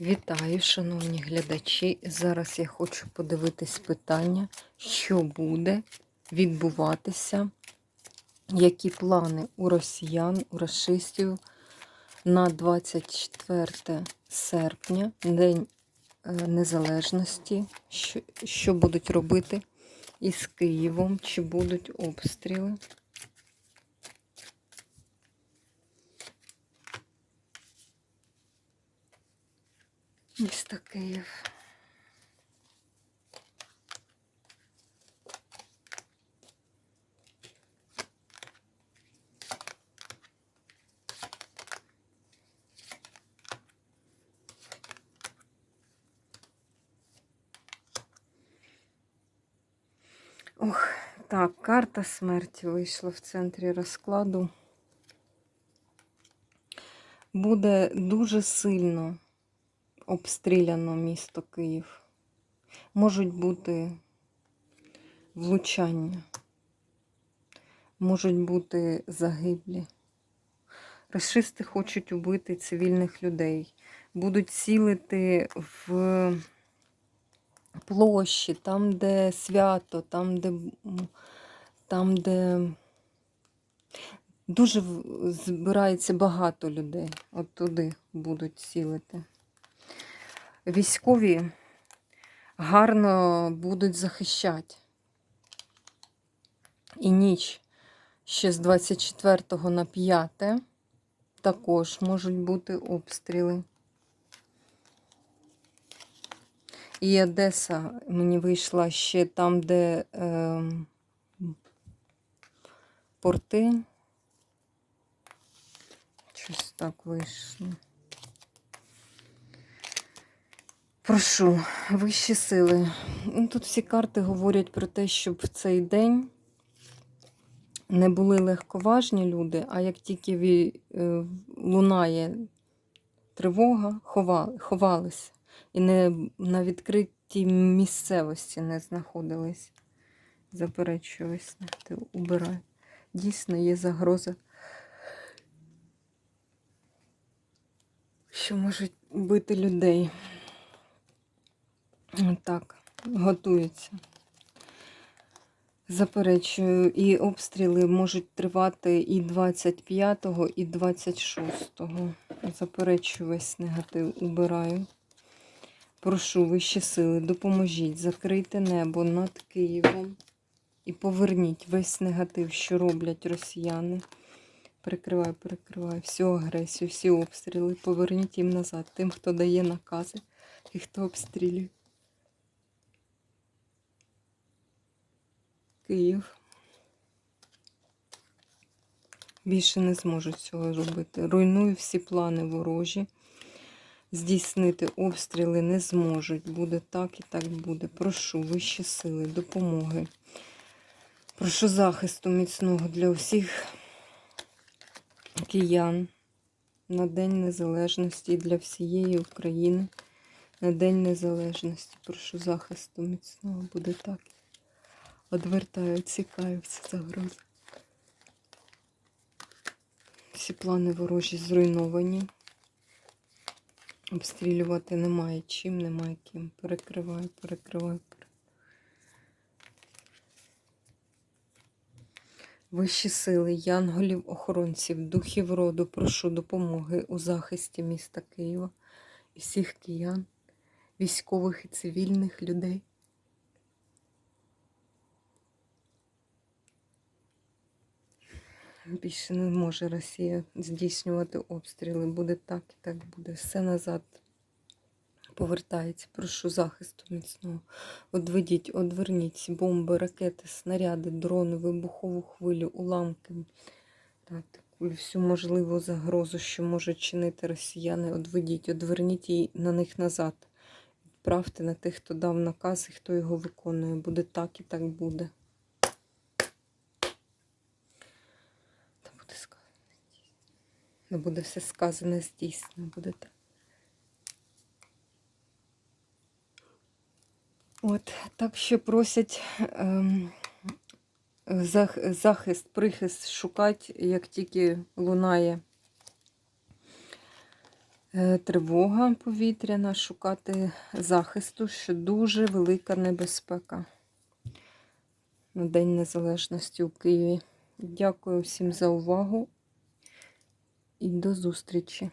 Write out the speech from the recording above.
Вітаю, шановні глядачі. Зараз я хочу подивитись питання, що буде відбуватися, які плани у росіян, у расистів на 24 серпня, День е, Незалежності, що, що будуть робити із Києвом, чи будуть обстріли. Місто Київ. Ох, так, карта смерті вийшла в центрі розкладу. Буде дуже сильно обстріляно місто Київ. Можуть бути влучання, можуть бути загиблі. Расисти хочуть убити цивільних людей, будуть цілити в площі, там, де свято, там, де, там, де дуже збирається багато людей. От туди будуть цілити військові гарно будуть захищати. І ніч ще з 24 на 5 також можуть бути обстріли. І Одеса мені вийшла ще там, де е, порти. Щось так вийшло. Прошу, вищі сили. Ну, Тут всі карти говорять про те, щоб в цей день не були легковажні люди, а як тільки е, лунає тривога, ховалися. І не на відкритій місцевості не знаходились. Заперечуюсь, ти убирай. Дійсно є загроза, що можуть бити людей. Так, готуються. Заперечую, і обстріли можуть тривати і 25-го, і 26-го. Заперечую весь негатив, убираю. Прошу вищі сили, допоможіть, закрийте небо над Києвом і поверніть весь негатив, що роблять росіяни. Перекриваю, перекриваю всю агресію, всі обстріли. Поверніть їм назад, тим, хто дає накази і хто обстрілює. Київ. Більше не зможуть цього робити. Руйную всі плани ворожі. Здійснити обстріли не зможуть. Буде так і так буде. Прошу вищі сили, допомоги. Прошу захисту міцного для усіх киян на День Незалежності і для всієї України. На День Незалежності. Прошу захисту міцного. Буде так. Одвертаю, цікаю всі загрози. Всі плани ворожі зруйновані. Обстрілювати немає чим, немає ким. Перекриваю, перекриваю. пере- Вищі сили, янголів, охоронців, духів роду, прошу допомоги у захисті міста Києва і всіх киян, військових і цивільних людей. Більше не може Росія здійснювати обстріли. Буде так і так буде. Все назад повертається. Прошу захисту міцного. Одведіть, одверніть бомби, ракети, снаряди, дрони, вибухову хвилю, уламки. Так, всю можливу загрозу, що можуть чинити росіяни. Одведіть, одверніть її на них назад. Відправте на тих, хто дав наказ і хто його виконує. Буде так і так буде. Та буде сказано здійснено. Не буде все сказане здійснено, буде так. От, так що просять ем, зах- захист, прихист шукати, як тільки лунає Е, Тривога повітряна, шукати захисту, що дуже велика небезпека на День Незалежності у Києві. Дякую всім за увагу і до зустрічі!